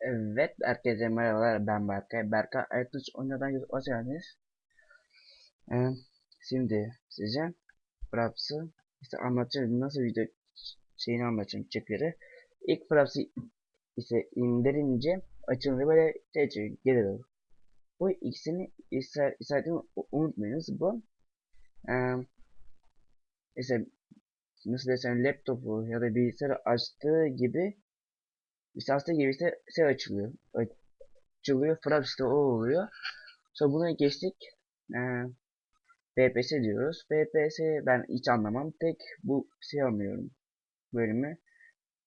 Evet, herkese merhabalar. Ben Berkay. Berkay Aytuç oynadan hoş geldiniz. Ee, şimdi size Fraps'ı işte anlatacağım. Nasıl video şeyini anlatacağım çekleri. İlk Fraps'ı ise indirince açılınca böyle şey çıkıyor, geri doğru. Bu ikisini işaretini unutmayınız. Bu ee, işte nasıl desem laptopu ya da bilgisayarı açtığı gibi gibi işte şey açılıyor. Açılıyor. Fraps işte o oluyor. Sonra buna geçtik. Ee, FPS diyoruz. FPS ben hiç anlamam. Tek bu şey anlıyorum. Bölümü.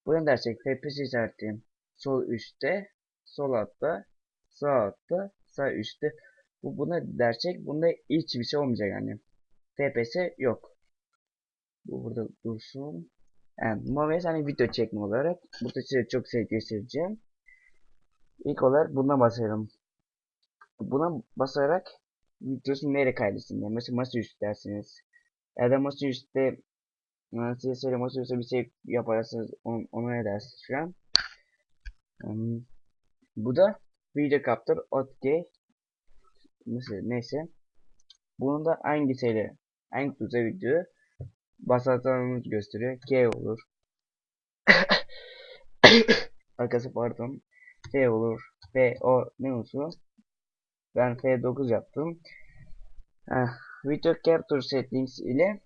Buna dersek FPS işareti sol üstte, sol altta, sağ altta, sağ üstte. Bu buna dersek bunda hiçbir şey olmayacak yani. FPS yok. Bu burada dursun. Yani normal hani video çekme olarak burada size çok şey göstereceğim. İlk olarak buna basıyorum. Buna basarak videosu nereye kaydetsin diye. Mesela masaüstü dersiniz. Ya da masaüstte size söyle masaüstü bir şey yaparsınız onu, onu edersiniz şu an. Um, bu da video capture ok mesela neyse. Bunun da hangisiyle hangi tuşa video basarsanız gösteriyor. K olur. Arkası pardon. F olur. F o ne olsun? Ben F9 yaptım. Heh, video capture settings ile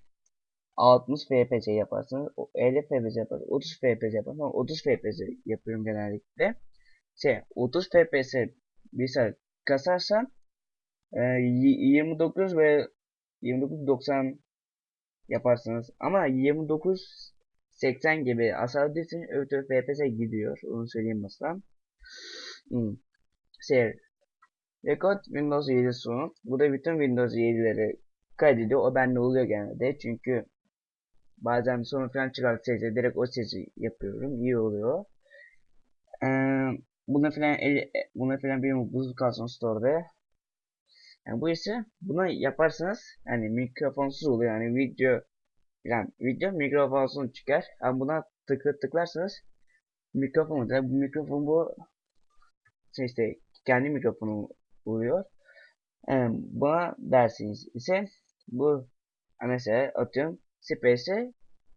60 fps yaparsınız. 50 fps yaparsınız. 30 fps yaparsınız. 30 fps yapıyorum genellikle. Şey 30 fps bir saat kasarsan e, 29 ve 29.90 yaparsınız. Ama 29 80 gibi hasar değilsin öte FPS gidiyor. Onu söyleyeyim mesela. Hmm. Şey, Record Windows 7 sonu. Bu da bütün Windows 7'leri kaydediyor. O bende oluyor genelde. Çünkü bazen sonu falan çıkartacaksa direkt o sesi yapıyorum. İyi oluyor. Ee, buna falan el, buna falan bir buzlu kalsın store'da. Yani bu ise buna yaparsanız yani mikrofonsuz oluyor yani video yani video mikrofonsuz çıkar. Ama buna tıklı tıklarsanız mikrofon bu mikrofon bu şey işte kendi mikrofonu oluyor. Yani buna dersiniz ise bu mesela atıyorum space'e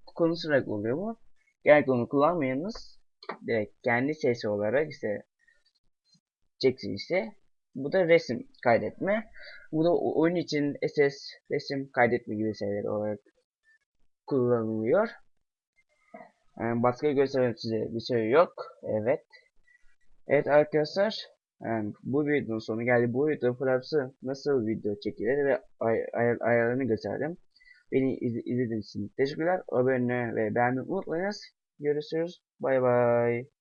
konuşarak oluyor mu? Genellikle onu kullanmayanız direkt kendi sesi olarak işte çeksin işte bu da resim kaydetme. Bu da oyun için SS resim kaydetme gibi şeyler olarak kullanılıyor. Yani başka göstereyim size bir şey yok. Evet. Evet arkadaşlar. Yani bu videonun sonu geldi. Bu video Flaps'ı nasıl video çekilir ve ay ay ayarlarını gösterdim. Beni iz izlediğiniz için teşekkürler. Abone ve beğenmeyi unutmayınız. Görüşürüz. Bay bay.